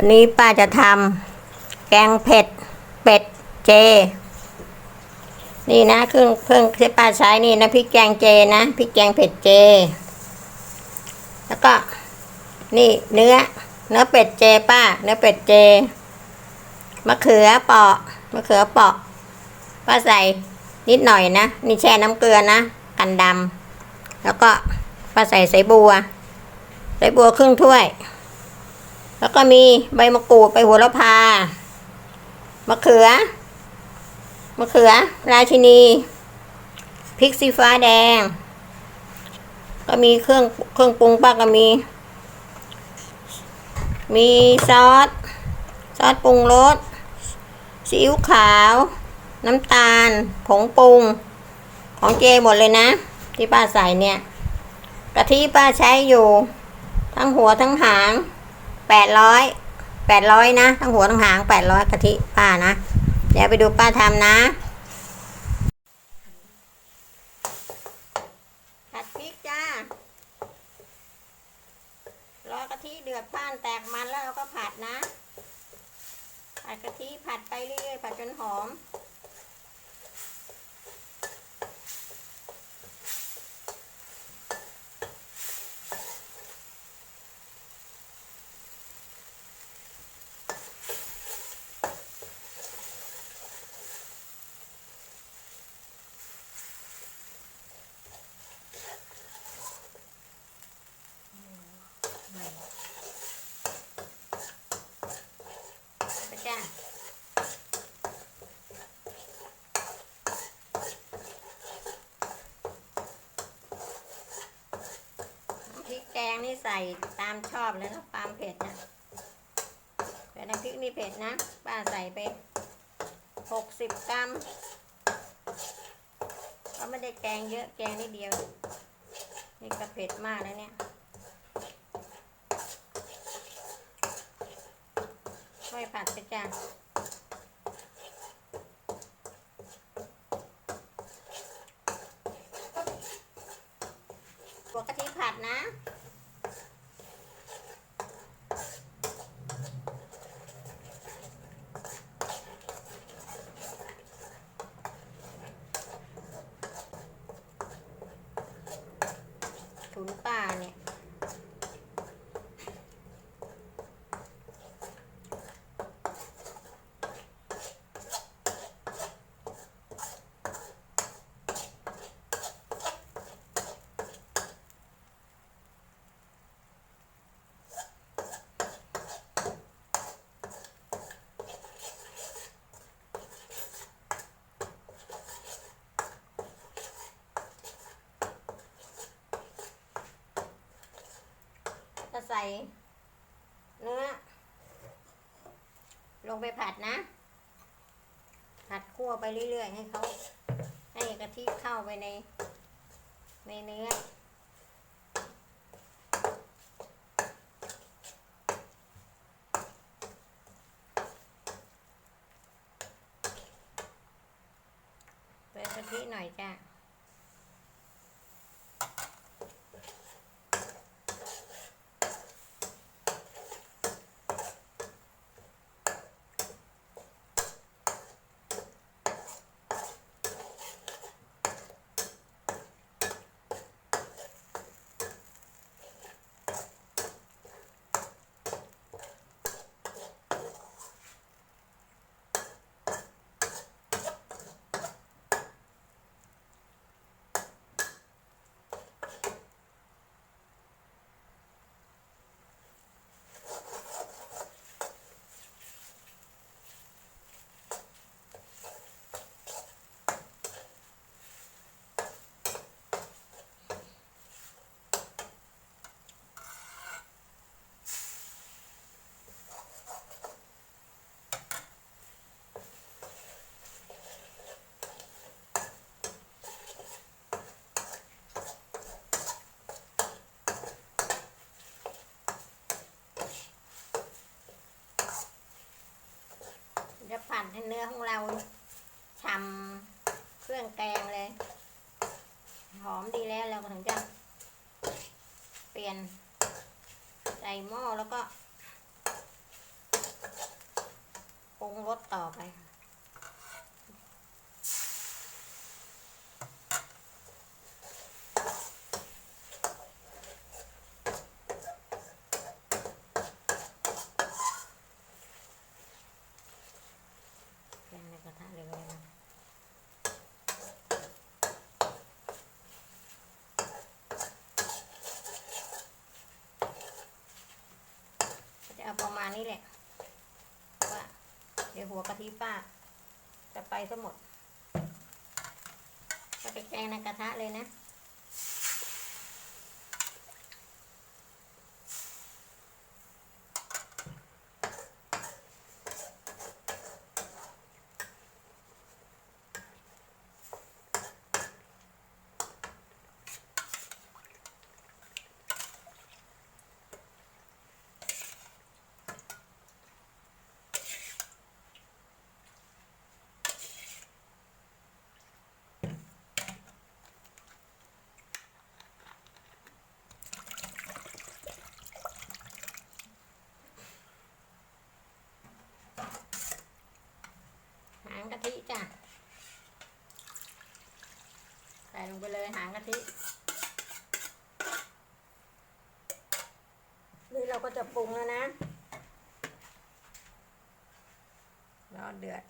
วันนี้ป้าจะทำแกงเผ็ด เป็ดเจ นี่นะเครื่องเครื่องที่ป้าใช้นี่นะพริกแกงเจนะพริกแกงเผ็ดเจ แล้วก็นี่เนื้อ เนื้อเป็ดเจป้า เนื้อเป็ดเจมะเขือเปาะมะเขือเปาะป้าใส่นิดหน่อยนะ นี่แช่น้ำเกลือนะ กันดำแล้วก็ป้าใส่ใส่บัว ใส่บัวครึ่งถ้วย แล้วก็มีใบมะกรูดใบหัวละพามะเขือมะเขือ ราชินีพริกสีฟ้าแดง ก็มีเครื่องเครื่องปรุงป้าก็มี มีซอสซอสปรุงรสซีอิ๊วขาว น้ำตาล ผงปรุง ของเจหมดเลยนะ ที่ป้าใส่เนี่ยกะทิป้าใช้อยู่ ทั้งหัวทั้งหาง แปดร้อยแปดร้อยนะทั้งหัวทั้งหางแปดร้อยกะทิป้านะ เดี๋ยวไปดูป้าทำนะผัดพริกจ้ารอกะทิเดือดป้านแตกมันแล้วเราก็ผัดนะ ผัดกะทิผัดไปเรื่อยๆผัดจนหอม ไปจ้าน้ำพริกแกงนี่ใส่ตามชอบเลยนะความเผ็ดนะแต่น้ำพริกนี่เผ็ดนะป้าใส่ไปหกสิบกรัมก็ไม่ได้แกงเยอะแกงนิดเดียว นี่ก็เผ็ดมากเลยเนี่ยค่อยผัดไปจ้ะหัวกะทิผัดนะ ถุนป่าเนี่ย จะ ใส่เนื้อ ลงไปผัดนะ ผัดคั่วไปเรื่อยๆ ให้เขาให้กะทิเข้าไปใน ในเนื้อเติมกะทิหน่อยจ้ะ ให้เนื้อของเราฉ่ำเครื่องแกงเลย หอมดีแล้วเราก็ถึงจะเปลี่ยนใส่หม้อแล้วก็ปรุงรสต่อไป นี้แหละว่าเดี๋ยวหัวกะทิป้า จะไปซะหมด ก็ไปแกงในกระทะเลยนะ หางกะทิจ้ะ ใส่ลงไปเลยหางกะ ทินี่เราก็จะปรุงแล้วนะรอเดือด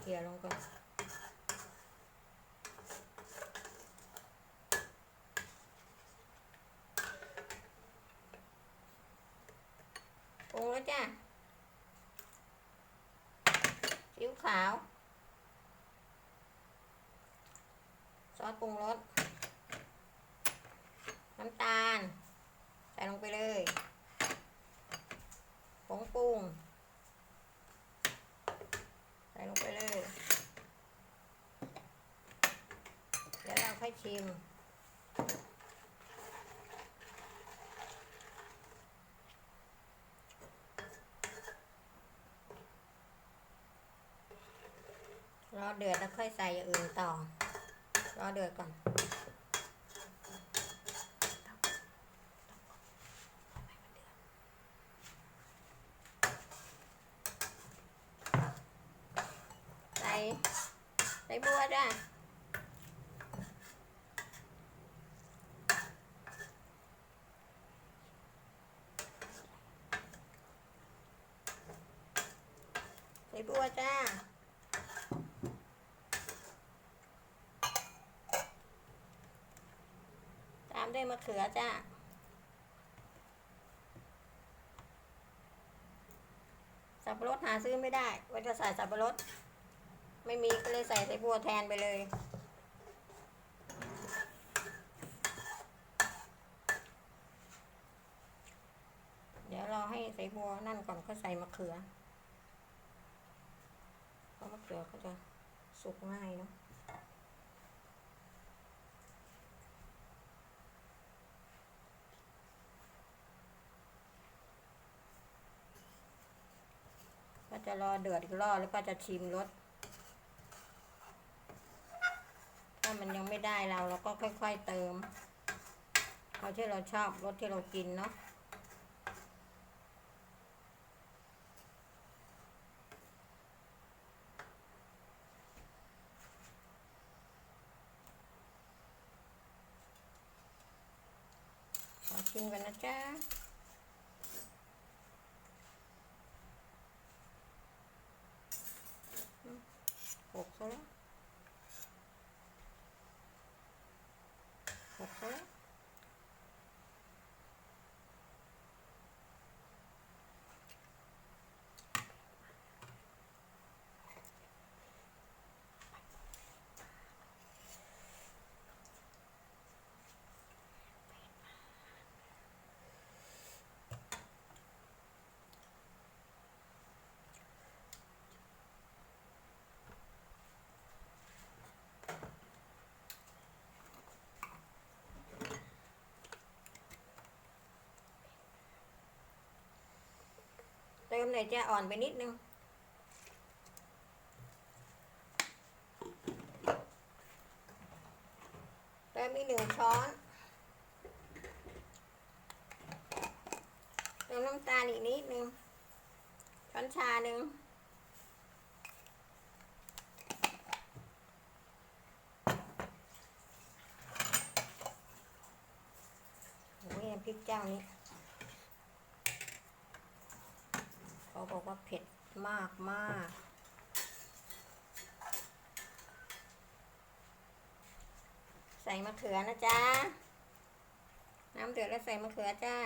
เขี่ยลงก่อนปรุงแล้วจ้ะซีอิ๊วขาว ซ อสปรุงรส น้ำตาล ใส่ลงไปเลยผงปรุง ใส่ลงไปเลยเดี๋ยวเราค่อยชิมรอเดือดแล้วค่อยใส่อย่างอื่นต่อ รอเดือดก่อน ใส่ใส่บัวด้วยส่บัวจ้า ตา มะเขือจ้าสับปะรดหาซื้อไม่ได้ว่าจะใส่สับปะรด ไม่มีก็เลยใส่ใส่บัวแทนไปเลย เดี๋ยวราให้ใส่บัวนั่นก่อนก็ใส่มะเขือ เพราะมะเขือก็จะสุกง่ายเนาะ จะรอเดือดอีกรอบแล้วก็จะชิมรสถ้ามันยังไม่ได้เราเราก็ค่อยๆเติมเอาที่เราชอบรสที่เรากินเนาะขอชิมกันนะจ๊ะ หกซะแล้วหกซะแล้วเติมหน่อยจะอ่อนไปนิดนึงเติมอีกหนึ่งช้อนเติมน้ำตาลอีกนิดนึงช้อนชาหนึ่งโอ้ยพริกเจ้านี้เขา บอกว่าเผ็ดมากมากใส่มะเขือนะจ๊ะ น้ำเดือดแล้วใส่มะเขือจ้า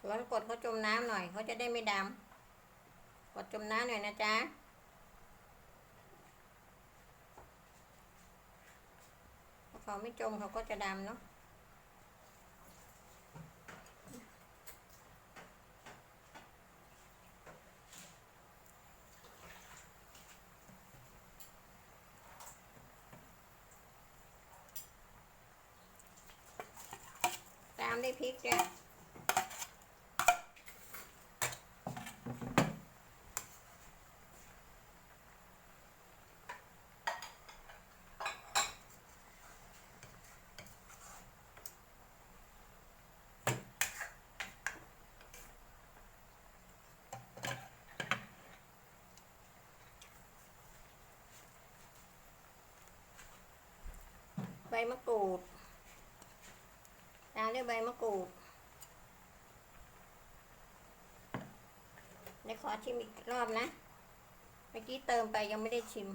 สวนกดเขาจมน้ำหน่อยเขาจะได้ไม่ดำ ดจมน้ำหน่อยนะจ๊ะถ้าเขาไม่จมเขาก็จะดำเนาะตามด้วยพริกจ้ะ มะกรูด ตามด้วยใบมะกรูดเดี๋ยวขอชิมอีกรอบนะ เมื่อกี้เติมไปยังไม่ได้ชิม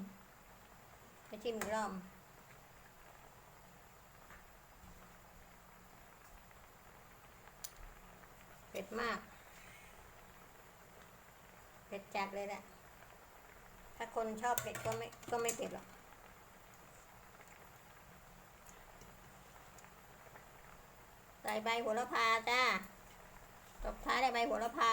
ไปชิมอีกรอบเผ็ดมากเผ็ดจัดเลยแหละ ถ้าคนชอบเผ็ดก็ไม่ก็ไม่เผ็ดหรอก ใส่ใบโหระพาจ้าตบท้ายด้วยใบโหระพา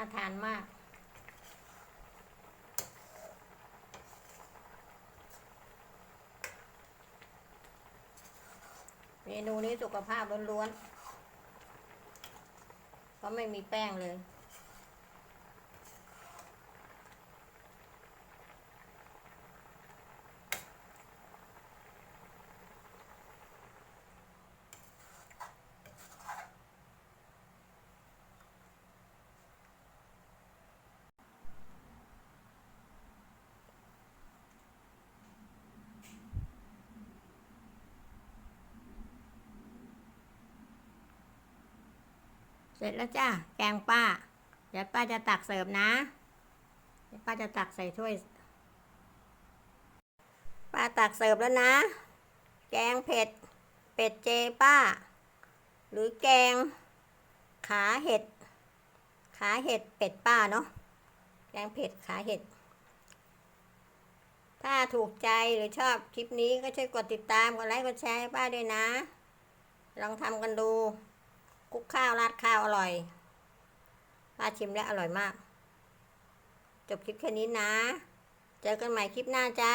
น่าทานมาก เมนูนี้สุขภาพล้วนๆเพราะไม่มีแป้งเลย เสร็จแล้วจ้าแกงป้า เดี๋ยวป้าจะตักเสิร์ฟนะ เดี๋ยวป้าจะตักใส่ถ้วย ป้าตักเสิร์ฟแล้วนะ แกงเผ็ด เป็ดเจป้า หรือแกง ขาเห็ด ขาเห็ดเป็ดป้าเนาะ แกงเผ็ดขาเห็ด ถ้าถูกใจหรือชอบคลิปนี้ก็ช่วยกดติดตาม กดไลค์ กดแชร์ให้ป้าด้วยนะ ลองทำกันดู คุกข้าวราดข้าวอร่อยป้าชิมแล้วอร่อยมาก จบคลิปแค่นี้นะ เจอกันใหม่คลิปหน้าจ้า